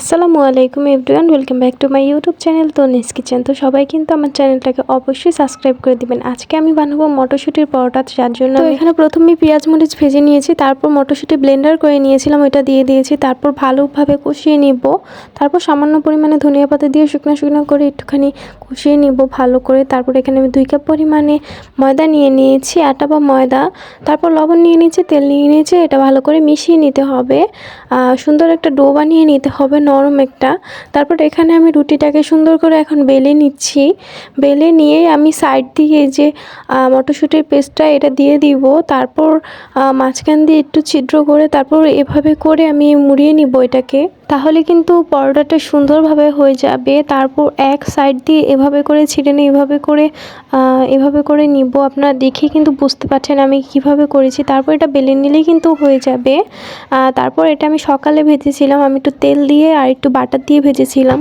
আসসালামু আলাইকুম everyone welcome back to my YouTube channel Tanis kitchen. তো সবাই কিন্তু আমার চ্যানেলটাকে অবশ্যই সাবস্ক্রাইব করে দিবেন। আজকে আমি বানাবো মটরশুঁটির পরোটা যার জন্য এখানে প্রথমে পেঁয়াজ মরিচ ভেজে নিয়েছি তারপর মটরশুঁটি ব্লেন্ডার করে নিয়েছিলাম ওইটা দিয়ে দিয়েছি তারপর ভালোভাবে কষিয়ে নিব। তারপর সামান্য পরিমাণে ধনিয়া পাতা দিয়ে শুকনো শুকনো করে একটুখানি কষিয়ে নিব ভালো করে। তারপর এখানে আমি দুই কাপ পরিমাণে ময়দা নিয়ে নিয়েছি আটা বা ময়দা। তারপর লবণ নিয়ে নিয়েছি তেল নিয়ে নিয়েছি এটা ভালো করে মিশিয়ে নিতে হবে। সুন্দর একটা ডো বানিয়ে নিতে হবে নরম একটা। তারপর এখানে আমি রুটিটাকে সুন্দর করে এখন বেলে নিচ্ছি। বেলে নিয়ে আমি সাইড দিয়ে যে মটরশুঁটির পেস্টটা এটা দিয়ে দিব। তারপর মাঝখান দিয়ে একটু ছিদ্র করে তারপর এভাবে করে আমি মুড়িয়ে নিব এটাকে। তাহলে কিন্তু পরোটাটা সুন্দরভাবে হয়ে যাবে। তারপর এক সাইড দিয়ে এভাবে করে ছিঁড়ে নিয়ে এভাবে করে এভাবে করে নিব। আপনারা দেখে কিন্তু বুঝতে পারছেন আমি কীভাবে করেছি। তারপর এটা বেলে নিলেই কিন্তু হয়ে যাবে। তারপর এটা আমি সকালে ভেজেছিলাম। আমি একটু তেল দিয়ে আর একটু বাটার দিয়ে ভেজেছিলাম।